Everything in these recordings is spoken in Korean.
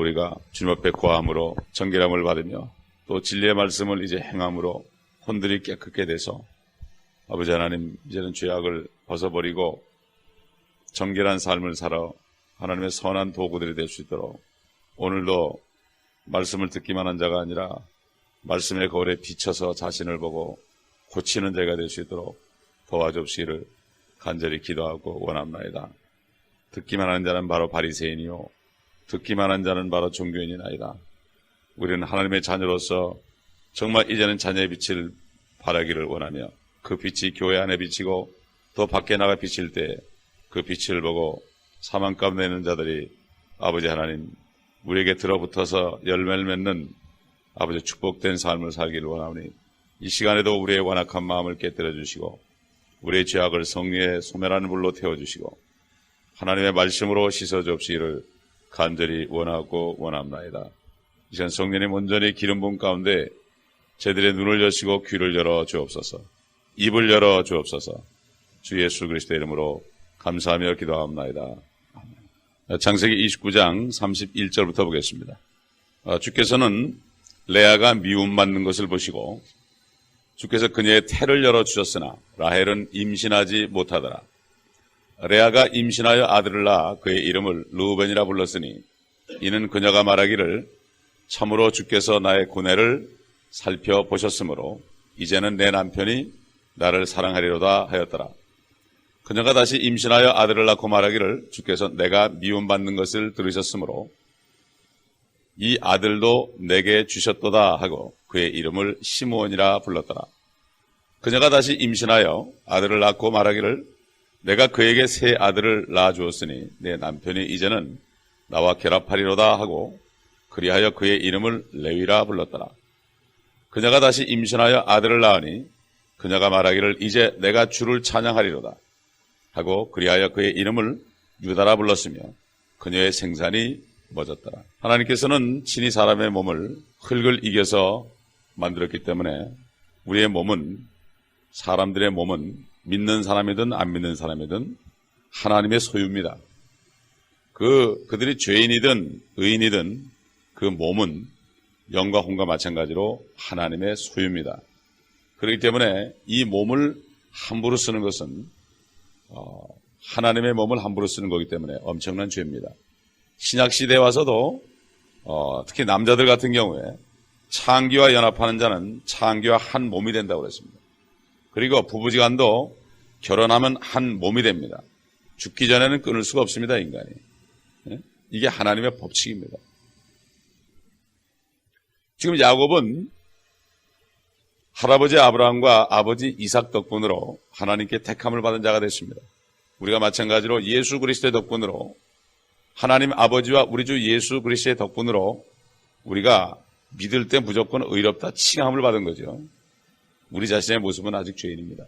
우리가 주님 앞에 고함으로 정결함을 받으며 또 진리의 말씀을 이제 행함으로 혼들이 깨끗게 돼서 아버지 하나님 이제는 죄악을 벗어버리고 정결한 삶을 살아 하나님의 선한 도구들이 될 수 있도록 오늘도 말씀을 듣기만 한 자가 아니라 말씀의 거울에 비춰서 자신을 보고 고치는 자가 될 수 있도록 도와주시기를 간절히 기도하고 원합나이다. 듣기만 하는 자는 바로 바리새인이요 듣기만 한 자는 바로 종교인이나이다. 우리는 하나님의 자녀로서 정말 이제는 자녀의 빛을 발하기를 원하며 그 빛이 교회 안에 비치고 또 밖에 나가 비칠 때 그 빛을 보고 사망 가운데 있는 자들이 아버지 하나님 우리에게 들어붙어서 열매를 맺는 아버지 축복된 삶을 살기를 원하오니 이 시간에도 우리의 완악한 마음을 깨뜨려 주시고 우리의 죄악을 성리의 소멸하는 불로 태워 주시고 하나님의 말씀으로 씻어 주옵시기를 간절히 원하고 원합나이다. 이전 성령님 온전히 기름 부은 가운데 저들의 눈을 여시고 귀를 열어 주옵소서 입을 열어 주옵소서 주 예수 그리스도의 이름으로 감사하며 기도합나이다. 아멘. 창세기 29장 31절부터 보겠습니다. 어, 주께서는 레아가 미움받는 것을 보시고 주께서 그녀의 태를 열어 주셨으나 라헬은 임신하지 못하더라. 레아가 임신하여 아들을 낳아 그의 이름을 루벤이라 불렀으니 이는 그녀가 말하기를 참으로 주께서 나의 고뇌를 살펴보셨으므로 이제는 내 남편이 나를 사랑하리로다 하였더라. 그녀가 다시 임신하여 아들을 낳고 말하기를 주께서 내가 미움받는 것을 들으셨으므로 이 아들도 내게 주셨도다 하고 그의 이름을 시므온이라 불렀더라. 그녀가 다시 임신하여 아들을 낳고 말하기를 내가 그에게 새 아들을 낳아 주었으니 내 남편이 이제는 나와 결합하리로다 하고 그리하여 그의 이름을 레위라 불렀더라. 그녀가 다시 임신하여 아들을 낳으니 그녀가 말하기를 이제 내가 주를 찬양하리로다 하고 그리하여 그의 이름을 유다라 불렀으며 그녀의 생산이 멎었더라. 하나님께서는 친히 사람의 몸을 흙을 이겨서 만들었기 때문에 우리의 몸은 사람들의 몸은 믿는 사람이든 안 믿는 사람이든 하나님의 소유입니다. 그 그들이 죄인이든 의인이든 그 몸은 영과 혼과 마찬가지로 하나님의 소유입니다. 그렇기 때문에 이 몸을 함부로 쓰는 것은 어, 하나님의 몸을 함부로 쓰는 거기 때문에 엄청난 죄입니다. 신약 시대에 와서도 어, 특히 남자들 같은 경우에 창기와 연합하는 자는 창기와 한 몸이 된다고 그랬습니다. 그리고 부부지간도 결혼하면 한 몸이 됩니다. 죽기 전에는 끊을 수가 없습니다, 인간이. 예? 이게 하나님의 법칙입니다. 지금 야곱은 할아버지 아브라함과 아버지 이삭 덕분으로 하나님께 택함을 받은 자가 됐습니다. 우리가 마찬가지로 예수 그리스도의 덕분으로 하나님 아버지와 우리 주 예수 그리스도의 덕분으로 우리가 믿을 때 무조건 의롭다 칭함을 받은 거죠. 우리 자신의 모습은 아직 죄인입니다.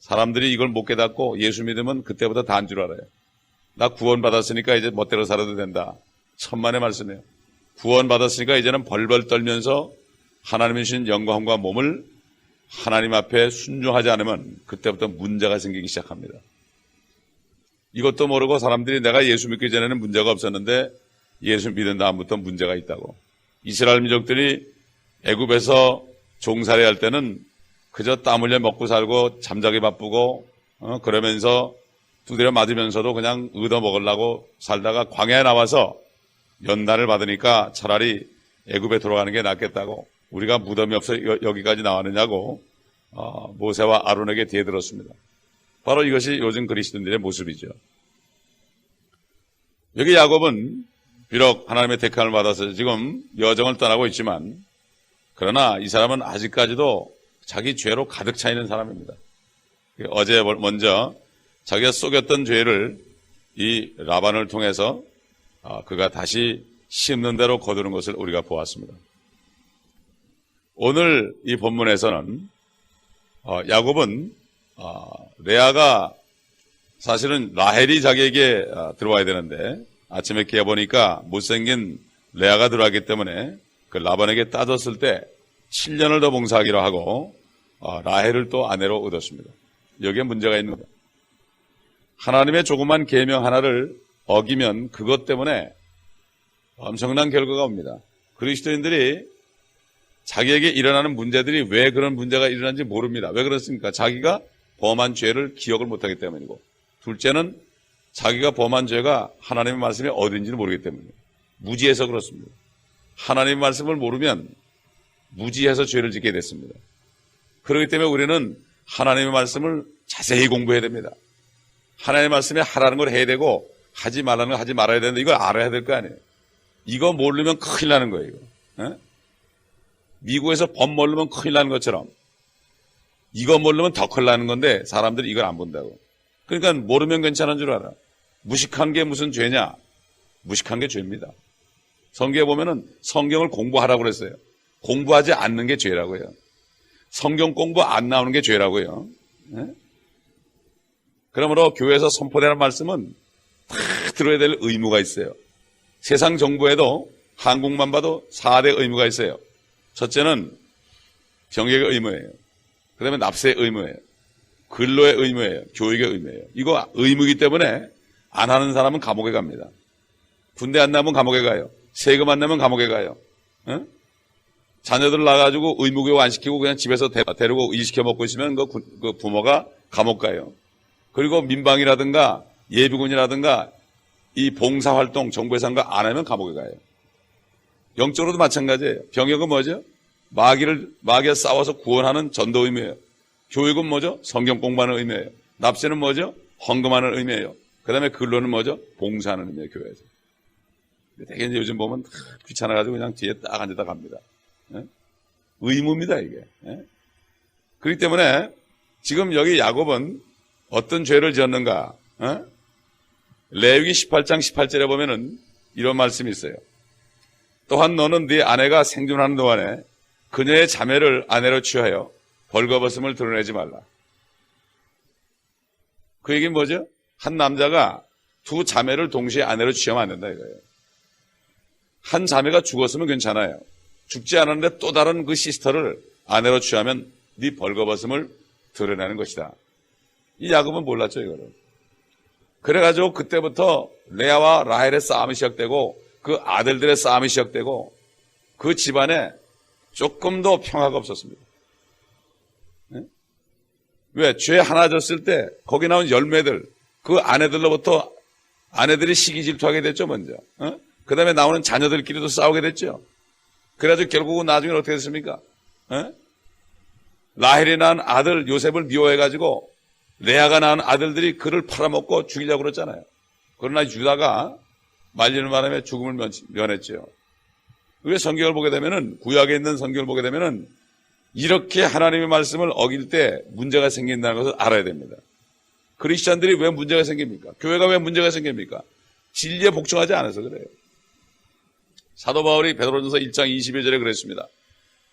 사람들이 이걸 못 깨닫고 예수 믿으면 그때부터 단줄 알아요. 나 구원 받았으니까 이제 멋대로 살아도 된다. 천만의 말씀이에요. 구원 받았으니까 이제는 벌벌 떨면서 하나님의 주신 영광과 몸을 하나님 앞에 순종하지 않으면 그때부터 문제가 생기기 시작합니다. 이것도 모르고 사람들이 내가 예수 믿기 전에는 문제가 없었는데 예수 믿은 다음부터 문제가 있다고. 이스라엘 민족들이 애굽에서 종살이 할 때는 그저 땀 흘려 먹고 살고 잠자기 바쁘고 어, 그러면서 두드려 맞으면서도 그냥 얻어 먹으려고 살다가 광야에 나와서 연단을 받으니까 차라리 애굽에 돌아가는 게 낫겠다고 우리가 무덤이 없어 여기까지 나왔느냐고 어, 모세와 아론에게 대들었습니다. 바로 이것이 요즘 그리스도인들의 모습이죠. 여기 야곱은 비록 하나님의 택함을 받아서 지금 여정을 떠나고 있지만 그러나 이 사람은 아직까지도 자기 죄로 가득 차 있는 사람입니다. 어제 먼저 자기가 속였던 죄를 이 라반을 통해서 아, 그가 다시 심는 대로 거두는 것을 우리가 보았습니다. 오늘 이 본문에서는 어, 야곱은 어, 레아가 사실은 라헬이 자기에게 어, 들어와야 되는데 아침에 깨어 보니까 못생긴 레아가 들어왔기 때문에 그 라반에게 따졌을 때 7년을 더 봉사하기로 하고 라헬을 또 아내로 얻었습니다. 여기에 문제가 있는 거예요. 하나님의 조그만 계명 하나를 어기면 그것 때문에 엄청난 결과가 옵니다. 그리스도인들이 자기에게 일어나는 문제들이 왜 그런 문제가 일어난지 모릅니다. 왜 그렇습니까? 자기가 범한 죄를 기억을 못하기 때문이고 둘째는 자기가 범한 죄가 하나님의 말씀이 어딘지를 모르기 때문이에요. 무지해서 그렇습니다. 하나님의 말씀을 모르면 무지해서 죄를 짓게 됐습니다. 그렇기 때문에 우리는 하나님의 말씀을 자세히 공부해야 됩니다. 하나님의 말씀에 하라는 걸 해야 되고 하지 말라는 걸 하지 말아야 되는데 이걸 알아야 될 거 아니에요. 이거 모르면 큰일 나는 거예요. 어? 미국에서 법 모르면 큰일 나는 것처럼 이거 모르면 더 큰일 나는 건데 사람들이 이걸 안 본다고. 그러니까 모르면 괜찮은 줄 알아. 무식한 게 무슨 죄냐? 무식한 게 죄입니다. 성경에 보면은 성경을 공부하라고 그랬어요. 공부하지 않는 게 죄라고요. 성경 공부 안 나오는 게 죄라고요. 예? 그러므로 교회에서 선포되는 말씀은 다 들어야 될 의무가 있어요. 세상 정부에도 한국만 봐도 4대 의무가 있어요. 첫째는 병역의 의무예요. 그 다음에 납세의 의무예요. 근로의 의무예요. 교육의 의무예요. 이거 의무이기 때문에 안 하는 사람은 감옥에 갑니다. 군대 안 나면 감옥에 가요. 세금 안 내면 감옥에 가요. 어? 자녀들 나가지고 의무교육 안 시키고 그냥 집에서 데, 데리고 일시켜 먹고 있으면 그, 구- 그 부모가 감옥 가요. 그리고 민방이라든가 예비군이라든가 이 봉사활동 한거안 하면 감옥에 가요. 영적으로도 마찬가지예요. 병역은 뭐죠? 마귀를, 마귀와 싸워서 구원하는 전도 의미예요. 교육은 뭐죠? 성경 공부하는 의미예요. 납세는 뭐죠? 헌금하는 의미예요. 그 다음에 근로는 뭐죠? 봉사하는 의미예요, 교회에서. 되게 이제 요즘 보면 다 귀찮아가지고 그냥 뒤에 딱 앉아다 갑니다. 예? 의무입니다, 이게. 예? 그렇기 때문에 지금 여기 야곱은 어떤 죄를 지었는가? 어? 레위기 18장 18절에 보면은 이런 말씀이 있어요. 또한 너는 네 아내가 생존하는 동안에 그녀의 자매를 아내로 취하여 벌거벗음을 드러내지 말라. 그 얘기는 뭐죠? 한 남자가 두 자매를 동시에 아내로 취하면 안 된다 이거예요. 한 자매가 죽었으면 괜찮아요. 죽지 않았는데 또 다른 그 시스터를 아내로 취하면 네 벌거벗음을 드러내는 것이다. 이 야곱은 몰랐죠 이거를. 그래가지고 그때부터 레아와 라헬의 싸움이 시작되고 그 아들들의 싸움이 시작되고 그 집안에 조금도 평화가 없었습니다. 네? 왜? 죄 하나 졌을 때 거기 나온 열매들 그 아내들로부터 아내들이 시기 질투하게 됐죠 먼저. 그 다음에 나오는 자녀들끼리도 싸우게 됐죠. 그래가지고 결국은 나중에 어떻게 됐습니까? 어? 라헬이 낳은 아들 요셉을 미워해가지고 레아가 낳은 아들들이 그를 팔아먹고 죽이려고 그랬잖아요. 그러나 유다가 말리는 바람에 죽음을 면, 면했죠. 왜 성경을 보게 되면은 구약에 있는 성경을 보게 되면은 이렇게 하나님의 말씀을 어길 때 문제가 생긴다는 것을 알아야 됩니다. 크리스찬들이 왜 문제가 생깁니까? 교회가 왜 문제가 생깁니까? 진리에 복종하지 않아서 그래요. 사도 바울이 베드로전서 1장 22절에 그랬습니다.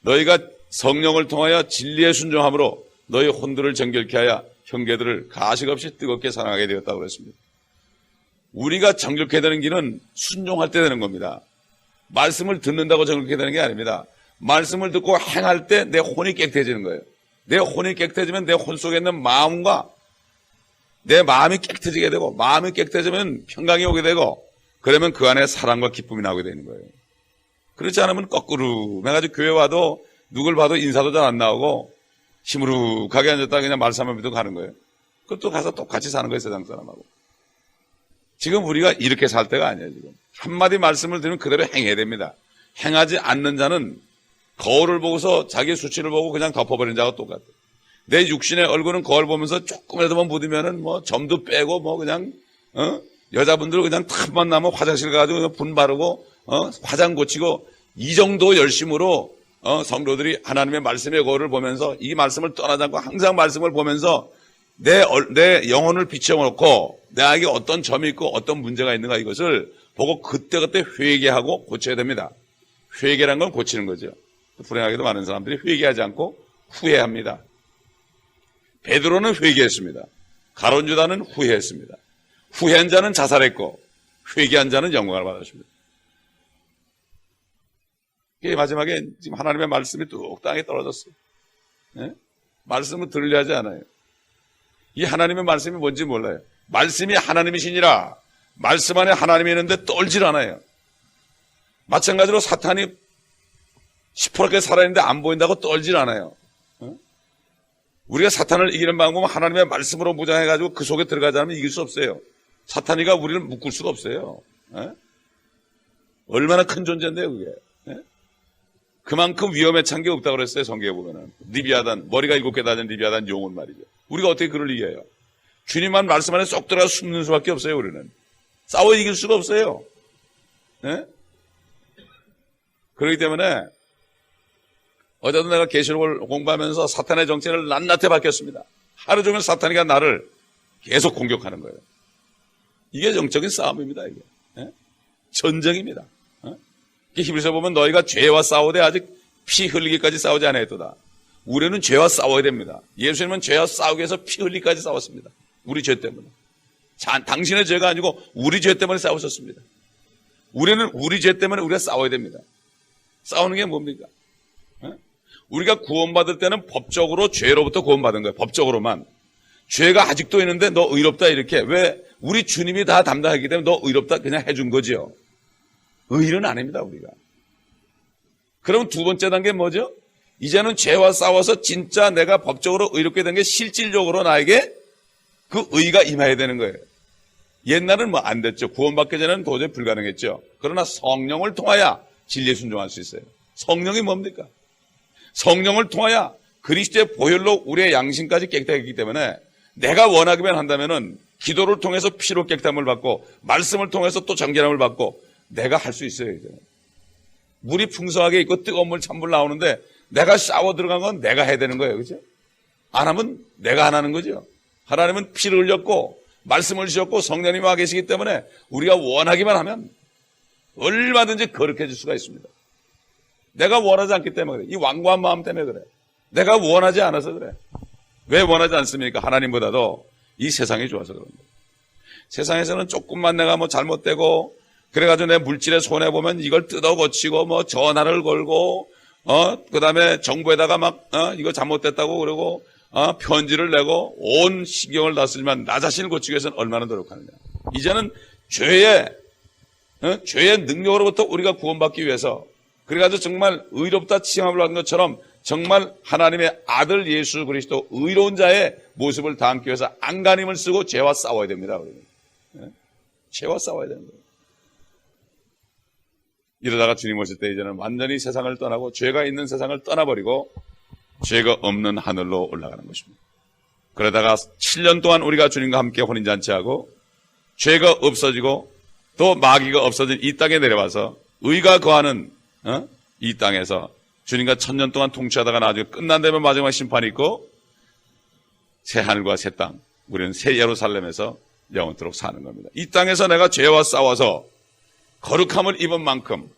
너희가 성령을 통하여 진리에 순종함으로 너희 혼들을 정결케 하여 형제들을 가식 없이 뜨겁게 사랑하게 되었다고 그랬습니다. 우리가 정결케 되는 길은 순종할 때 되는 겁니다. 말씀을 듣는다고 정결케 되는 게 아닙니다. 말씀을 듣고 행할 때 내 혼이 깨끗해지는 거예요. 내 혼이 깨끗해지면 내 혼 속에 있는 마음과 내 마음이 깨끗해지게 되고 마음이 깨끗해지면 평강이 오게 되고 그러면 그 안에 사랑과 기쁨이 나오게 되는 거예요. 그렇지 않으면 거꾸로 해가지고 교회 와도 누굴 봐도 인사도 잘 안 나오고 시무룩하게 앉았다 그냥 믿고 가는 거예요. 그것도 가서 똑같이 사는 거예요 세상 사람하고. 지금 우리가 이렇게 살 때가 아니에요 지금. 한마디 말씀을 들으면 그대로 행해야 됩니다. 행하지 않는 자는 거울을 보고서 자기 수치를 보고 그냥 덮어버린 자와 똑같아요. 내 육신의 얼굴은 거울 보면서 조금이라도 뭐 묻으면은 뭐 점도 빼고 뭐 그냥 어? 여자분들 그냥 탑만 나면 화장실 가가지고 그냥 분 바르고 어? 화장 고치고 이 정도 열심으로 어? 성도들이 하나님의 말씀의 거울을 보면서 이 말씀을 떠나지 않고 항상 말씀을 보면서 내, 얼- 내 영혼을 비춰놓고 내에게 어떤 점이 있고 어떤 문제가 있는가 이것을 보고 그때그때 회개하고 고쳐야 됩니다. 회개란 건 고치는 거죠. 불행하게도 많은 사람들이 회개하지 않고 후회합니다. 베드로는 회개했습니다. 가론주다는 후회했습니다. 후회한 자는 자살했고 회개한 자는 영광을 받았습니다. 마지막에 지금 하나님의 말씀이 뚝 땅에 떨어졌어요. 예? 말씀을 들으려 하지 않아요. 이 하나님의 말씀이 뭔지 몰라요. 말씀이 하나님이시니라. 말씀 안에 하나님이 있는데 떨질 않아요. 마찬가지로 사탄이 시퍼렇게 살아있는데 안 보인다고 떨질 않아요. 어? 우리가 사탄을 이기는 방법은 하나님의 말씀으로 무장해가지고 그 속에 들어가지 않으면 이길 수 없어요. 사탄이가 우리를 묶을 수가 없어요. 예? 얼마나 큰 존재인데요, 그게. 예? 그만큼 위험에 찬 게 없다고 그랬어요, 성경에 보면은. 리비아단, 머리가 일곱 개 다진 리비아단 용은 말이죠. 우리가 어떻게 그를 이겨요? 주님만 말씀 안에 쏙 들어가 숨는 수밖에 없어요, 우리는. 싸워 이길 수가 없어요. 예? 그렇기 때문에 어제도 내가 계시록을 공부하면서 사탄의 정체를 낱낱이 밝혔습니다. 하루 종일 사탄이가 나를 계속 공격하는 거예요. 이게 영적인 싸움입니다. 이게 예? 전쟁입니다. 어? 히브리서 보면 너희가 죄와 싸우되 아직 피 흘리기까지 싸우지 않았도다. 우리는 죄와 싸워야 됩니다. 예수님은 죄와 싸우기 위해서 피 흘리기까지 싸웠습니다. 우리 죄 때문에. 자, 당신의 죄가 아니고 우리 죄 때문에 싸우셨습니다. 우리는 우리 죄 때문에 우리가 싸워야 됩니다. 싸우는 게 뭡니까? 어? 우리가 구원받을 때는 법적으로 죄로부터 구원받은 거예요. 법적으로만. 죄가 아직도 있는데 너 의롭다 이렇게. 왜? 우리 주님이 다 담당하기 때문에 너 의롭다 그냥 해준 거지요. 의는 아닙니다, 우리가. 그럼 두 번째 단계 뭐죠? 이제는 죄와 싸워서 진짜 내가 법적으로 의롭게 된 게 실질적으로 나에게 그 의가 임해야 되는 거예요. 옛날은 뭐 안 됐죠. 구원받기 전에는 도저히 불가능했죠. 그러나 성령을 통하여 진리에 순종할 수 있어요. 성령이 뭡니까? 성령을 통하여 그리스도의 보혈로 우리의 양심까지 깨끗하기 때문에 내가 원하기만 한다면은 기도를 통해서 피로 깨끗함을 받고 말씀을 통해서 또 정결함을 받고 내가 할 수 있어요. 이제. 물이 풍성하게 있고 뜨거운 물 찬물 나오는데 내가 샤워 들어간 건 내가 해야 되는 거예요. 그죠? 안 하면 내가 안 하는 거죠. 하나님은 피를 흘렸고 말씀을 주셨고 성령님이 와 계시기 때문에 우리가 원하기만 하면 얼마든지 거룩해질 수가 있습니다. 내가 원하지 않기 때문에 그래. 이 완고한 마음 때문에 그래. 내가 원하지 않아서 그래. 왜 원하지 않습니까? 하나님보다도 이 세상이 좋아서 그런다. 세상에서는 조금만 내가 뭐 잘못되고 그래가지고 내 물질에 손해 보면 이걸 뜯어 고치고 뭐 전화를 걸고 어 그다음에 정부에다가 막 어, 이거 잘못됐다고 그러고 어, 편지를 내고 온 신경을 다 쓰지만 나 자신을 고치기 위해서는 얼마나 노력하느냐. 이제는 죄의 어? 죄의 능력으로부터 우리가 구원받기 위해서 그래가지고 정말 의롭다 칭함을 받은 것처럼 정말 하나님의 아들 예수 그리스도 의로운 자의 모습을 담기 위해서 안간힘을 쓰고 죄와 싸워야 됩니다. 우리는. 예? 죄와 싸워야 거예요. 이러다가 주님 오실 때 이제는 완전히 세상을 떠나고 죄가 있는 세상을 떠나버리고 죄가 없는 하늘로 올라가는 것입니다. 그러다가 7년 동안 우리가 주님과 함께 혼인잔치하고 죄가 없어지고 또 마귀가 없어진 이 땅에 내려와서 의가 거하는 어? 이 땅에서 주님과 천년 동안 통치하다가 나중에 끝난 다음에 마지막 심판이 있고 새 하늘과 새 땅, 우리는 새 예루살렘에서 영원토록 사는 겁니다. 이 땅에서 내가 죄와 싸워서 거룩함을 입은 만큼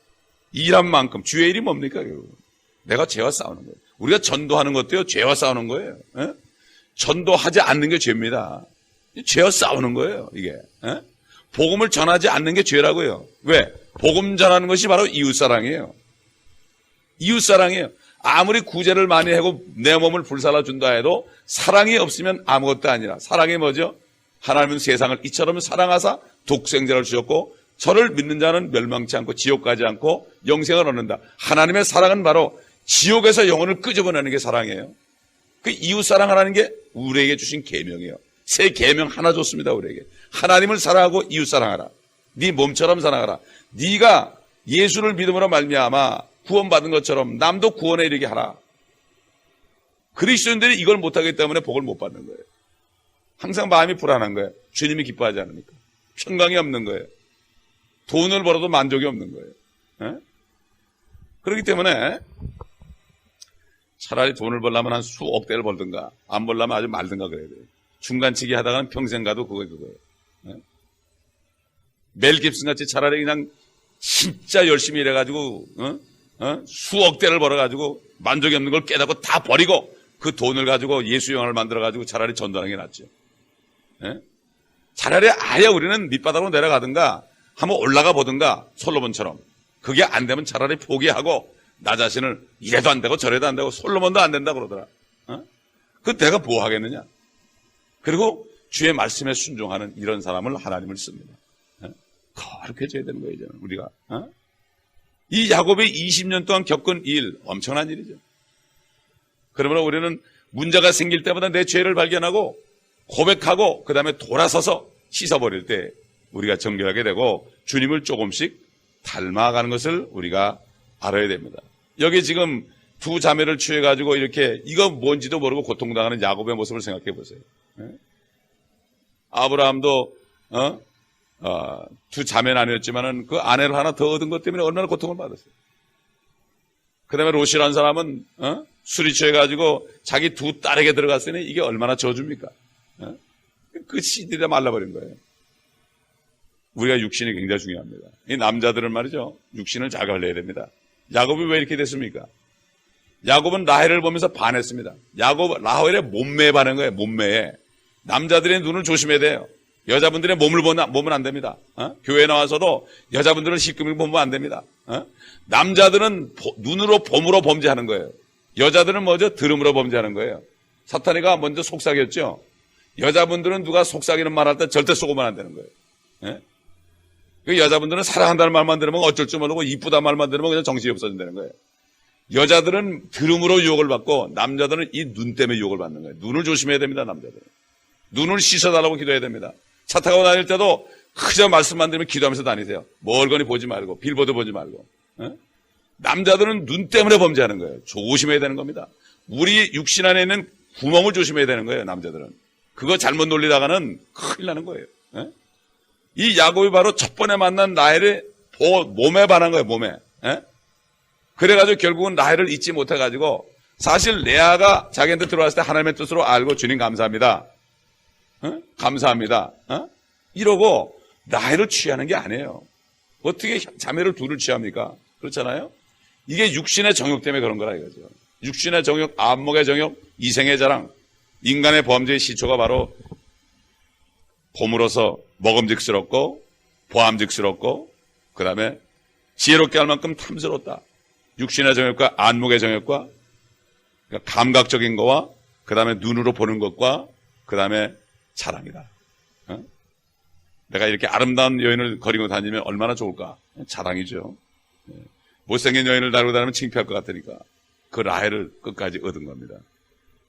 일한 만큼 주의 일이 뭡니까? 결국? 내가 죄와 싸우는 거예요. 우리가 전도하는 것도요 죄와 싸우는 거예요. 에? 전도하지 않는 게 죄입니다. 죄와 싸우는 거예요. 이게 에? 복음을 전하지 않는 게 죄라고요. 왜? 복음 전하는 것이 바로 이웃사랑이에요. 이웃사랑이에요. 아무리 구제를 많이 하고 내 몸을 불살라 준다 해도 사랑이 없으면 아무것도 아니라 사랑이 뭐죠? 하나님은 세상을 이처럼 사랑하사 독생자를 주셨고 저를 믿는 자는 멸망치 않고 지옥 가지 않고 영생을 얻는다. 하나님의 사랑은 바로 지옥에서 영혼을 끄집어내는 게 사랑이에요. 그 이웃 사랑하라는 게 우리에게 주신 계명이에요. 새 계명 하나 줬습니다. 우리에게 하나님을 사랑하고 이웃 사랑하라. 네 몸처럼 사랑하라. 네가 예수를 믿음으로 말미암아 구원받은 것처럼 남도 구원에 이르게 하라. 그리스도인들이 이걸 못하기 때문에 복을 못 받는 거예요. 항상 마음이 불안한 거예요. 주님이 기뻐하지 않으니까. 평강이 없는 거예요. 돈을 벌어도 만족이 없는 거예요. 에? 그렇기 때문에 차라리 돈을 벌려면 한 수억 대를 벌든가 안 벌려면 아주 말든가 그래야 돼요. 중간치기 하다가는 평생 가도 그거 그거예요. 에? 멜 깁슨 같이 차라리 그냥 진짜 열심히 일해가지고 어? 어? 수억 대를 벌어가지고 만족이 없는 걸 깨닫고 다 버리고 그 돈을 가지고 예수 영화를 만들어가지고 차라리 전도하는 게 낫죠. 예? 차라리 아예 우리는 밑바닥으로 내려가든가 한번 올라가 보든가 솔로몬처럼 그게 안 되면 차라리 포기하고 나 자신을 이래도 안 되고 저래도 안 되고 솔로몬도 안 된다 그러더라. 어? 그 내가 뭐 하겠느냐? 그리고 주의 말씀에 순종하는 이런 사람을 하나님을 씁니다. 어? 거룩해져야 되는 거예요, 이제는 우리가. 어? 이 야곱이 20년 동안 겪은 일, 엄청난 일이죠. 그러므로 우리는 문제가 생길 때마다 내 죄를 발견하고 고백하고 그 다음에 돌아서서 씻어버릴 때 우리가 정결하게 되고 주님을 조금씩 닮아가는 것을 우리가 알아야 됩니다. 여기 지금 두 자매를 취해가지고 이렇게 이거 뭔지도 모르고 고통당하는 야곱의 모습을 생각해 보세요. 예? 아브라함도 어? 어, 두 자매는 아니었지만은 그 아내를 하나 더 얻은 것 때문에 얼마나 고통을 받았어요. 그 다음에 롯이라는 사람은 어? 술이 취해가지고 자기 두 딸에게 들어갔으니 이게 얼마나 저주입니까? 어? 그 씨들이 다 말라버린 거예요. 우리가 육신이 굉장히 중요합니다. 이 남자들은 말이죠. 육신을 잘 관리해야 됩니다. 야곱이 왜 이렇게 됐습니까? 야곱은 라헬을 보면서 반했습니다. 야곱, 라헬의 몸매에 반한 거예요. 몸매에. 남자들의 눈을 조심해야 돼요. 여자분들의 몸을 보면, 보면 안 됩니다. 어? 교회 나와서도 여자분들은 시끄럽게 보면 안 됩니다. 어? 남자들은 보- 눈으로 봄으로 범죄하는 거예요. 여자들은 먼저 들음으로 범죄하는 거예요. 사탄이가 먼저 속삭였죠. 여자분들은 누가 속삭이는 말 할 때 절대 속으면 안 되는 거예요. 예? 그 여자분들은 사랑한다는 말만 들으면 어쩔 줄 모르고 이쁘다 말만 들으면 그냥 정신이 없어진다는 거예요. 여자들은 들음으로 유혹을 받고 남자들은 이 눈 때문에 유혹을 받는 거예요. 눈을 조심해야 됩니다, 남자들은. 눈을 씻어달라고 기도해야 됩니다. 차 타고 다닐 때도 그저 말씀만 들으면 기도하면서 다니세요. 멀거니 보지 말고, 빌보드 보지 말고. 어? 남자들은 눈 때문에 범죄하는 거예요. 조심해야 되는 겁니다. 우리 육신 안에 있는 구멍을 조심해야 되는 거예요, 남자들은. 그거 잘못 놀리다가는 큰일 나는 거예요. 어? 이 야곱이 바로 첫 번에 만난 라헬의 보- 몸에 반한 거예요, 몸에. 예? 그래가지고 결국은 라헬을 잊지 못해가지고 사실 레아가 자기한테 들어왔을 때 하나님의 뜻으로 알고 주님 감사합니다. 어? 감사합니다. 어? 이러고 라헬을 취하는 게 아니에요. 어떻게 자매를 둘을 취합니까? 그렇잖아요? 이게 육신의 정욕 때문에 그런 거라 이거죠. 육신의 정욕, 안목의 정욕, 이생의 자랑, 인간의 범죄의 시초가 바로 봄으로서 먹음직스럽고 보암직스럽고 그 다음에 지혜롭게 할 만큼 탐스럽다. 육신의 정욕과 안목의 정욕과 그러니까 감각적인 거와 그 다음에 눈으로 보는 것과 그 다음에 자랑이다. 어? 내가 이렇게 아름다운 여인을 거리고 다니면 얼마나 좋을까? 자랑이죠. 예. 못생긴 여인을 다루고 다니면 창피할 것 같으니까 그 라헬을 끝까지 얻은 겁니다.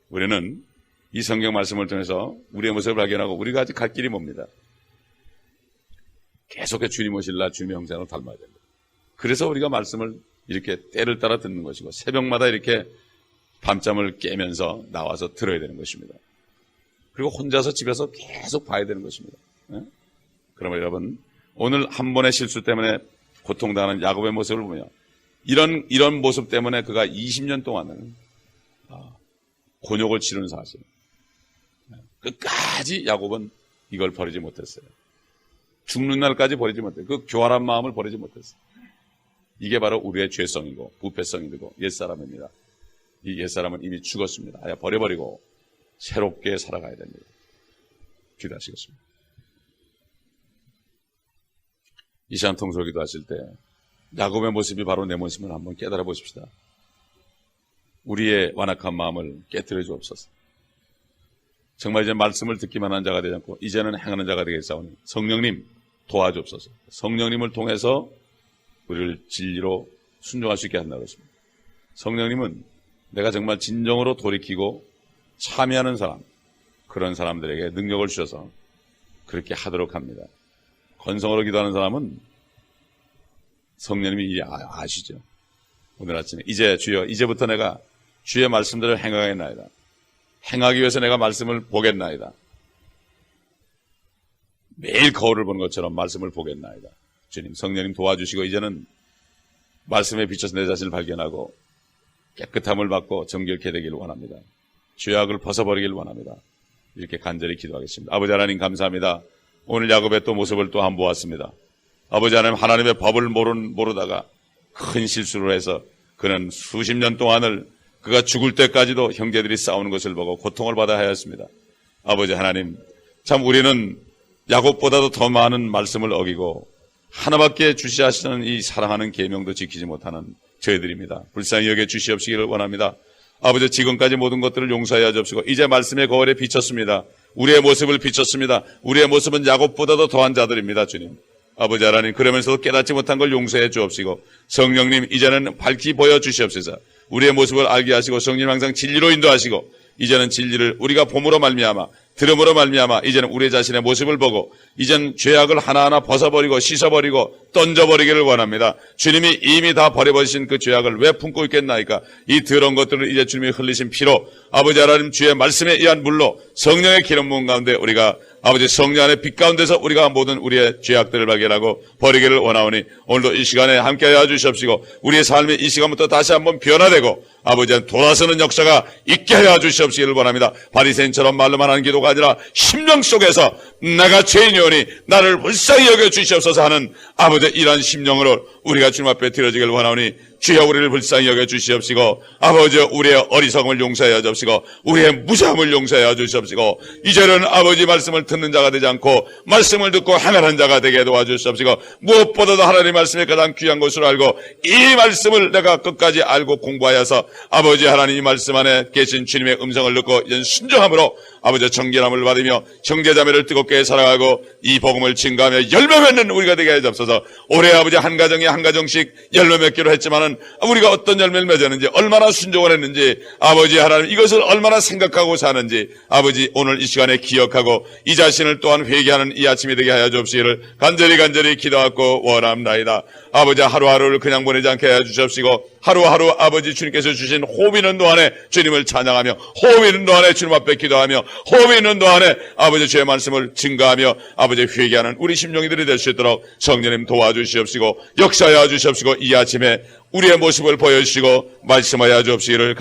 우리는 이 성경 말씀을 통해서 우리의 모습을 발견하고 우리가 아직 갈 길이 뭡니다. 계속해 주님 오실라 주님의 형상으로 닮아야 됩니다. 그래서 우리가 말씀을 이렇게 때를 따라 듣는 것이고 새벽마다 이렇게 밤잠을 깨면서 나와서 들어야 되는 것입니다. 그리고 혼자서 집에서 계속 봐야 되는 것입니다. 예? 그러면 여러분 오늘 한 번의 실수 때문에 고통당하는 야곱의 모습을 보며 이런 이런 모습 때문에 그가 20년 동안은 아, 곤욕을 치른 사실. 끝까지 야곱은 이걸 버리지 못했어요. 죽는 날까지 버리지 못했어요. 그 교활한 마음을 버리지 못했어요. 이게 바로 우리의 죄성이고 부패성이고 옛사람입니다. 이 옛사람은 이미 죽었습니다. 아예 버려버리고 새롭게 살아가야 됩니다. 기도하시겠습니다. 이 시간 통솔 기도 하실 때 야곱의 모습이 바로 내 모습을 한번 깨달아 보십시다. 우리의 완악한 마음을 깨뜨려 주옵소서. 정말 이제 말씀을 듣기만 한 자가 되지 않고 이제는 행하는 자가 되겠사오니 성령님 도와주옵소서. 성령님을 통해서 우리를 진리로 순종할 수 있게 한다고 했습니다. 성령님은 내가 정말 진정으로 돌이키고 참여하는 사람, 그런 사람들에게 능력을 주셔서 그렇게 하도록 합니다. 건성으로 기도하는 사람은 성령님이 아- 아시죠. 오늘 아침에 이제 주여 이제부터 내가 주의 말씀들을 행하겠나이다. 행하기 위해서 내가 말씀을 보겠나이다. 매일 거울을 보는 것처럼 말씀을 보겠나이다. 주님 성령님 도와주시고 이제는 말씀에 비춰서 내 자신을 발견하고 깨끗함을 받고 정결케 되기를 원합니다. 죄악을 벗어버리기를 원합니다. 이렇게 간절히 기도하겠습니다. 아버지 하나님 감사합니다. 오늘 야곱의 또 모습을 또한번 보았습니다. 아버지 하나님 하나님의 법을 모르, 모르다가 큰 실수를 해서 그는 수십 년 동안을 그가 죽을 때까지도 형제들이 싸우는 것을 보고 고통을 받아야 하였습니다. 아버지 하나님 참 우리는 야곱보다도 더 많은 말씀을 어기고 하나밖에 주시하시는 이 사랑하는 계명도 지키지 못하는 저희들입니다. 불쌍히 여겨 주시옵시기를 원합니다. 아버지 지금까지 모든 것들을 용서하여 주옵시고 이제 말씀의 거울에 비쳤습니다. 우리의 모습을 비쳤습니다. 우리의 모습은 야곱보다도 더한 자들입니다. 주님. 아버지 하나님 그러면서도 깨닫지 못한 걸 용서해 주옵시고 성령님 이제는 밝히 보여 주시옵소서. 우리의 모습을 알게 하시고 성령 항상 진리로 인도하시고 이제는 진리를 우리가 봄으로 말미암아 들음으로 말미암아 이제는 우리 자신의 모습을 보고 이젠 죄악을 하나하나 벗어버리고 씻어버리고 던져버리기를 원합니다. 주님이 이미 다 버려버리신 그 죄악을 왜 품고 있겠나이까? 이 더러운 것들을 이제 주님이 흘리신 피로 아버지 하나님 주의 말씀에 의한 물로 성령의 기름 부은 가운데 우리가 아버지 성령 안의 빛 가운데서 우리가 모든 우리의 죄악들을 발견하고 버리기를 원하오니 오늘도 이 시간에 함께하여 주시옵시고 우리의 삶이 이 시간부터 다시 한번 변화되고 아버지 돌아서는 역사가 있게 하여 주시옵시기를 원합니다. 바리새인처럼 말로만 하는 기도가 아니라 심령 속에서 내가 죄인이오니 나를 불쌍히 여겨 주시옵소서 하는 아버지 이러한 심령으로 우리가 주님 앞에 드려지길 원하오니 주여 우리를 불쌍히 여겨 주시옵시고 아버지 우리의 어리석음을 용서하여 주옵시고 우리의 무사함을 용서하여 주시옵시고 이제는 아버지 말씀을 듣는 자가 되지 않고 말씀을 듣고 행하는 자가 되게 도와주시옵시고 무엇보다도 하나님 말씀이 가장 귀한 것으로 알고 이 말씀을 내가 끝까지 알고 공부하여서 아버지 하나님 이 말씀 안에 계신 주님의 음성을 듣고 이제 순종함으로 아버지 정결함을 받으며 형제자매를 뜨겁게 사랑하고 이 복음을 증가하며 열매 맺는 우리가 되게 해 주옵소서. 올해 아버지 한 가정에 한 가정씩 열매 맺기로 했지만은 우리가 어떤 열매를 맺었는지 얼마나 순종을 했는지 아버지 하나님 이것을 얼마나 생각하고 사는지 아버지 오늘 이 시간에 기억하고 이 자신을 또한 회개하는 이 아침이 되게 하여 주옵시기를 간절히 간절히 기도하고 원합나이다 아버지 하루하루를 그냥 보내지 않게 해 주시옵시고 하루하루 아버지 주님께서 주신 호흡 있는 동안에 주님을 찬양하며 호흡 있는 동안에 주님 앞에 기도하며 호흡 있는 동안에 아버지 주의 말씀을 증가하며 아버지 회개하는 우리 심령이들이 될 수 있도록 성령님 도와주시옵시고 역사하여 주시옵시고 이 아침에 우리의 모습을 보여주시고 말씀하여 주옵시기를 간-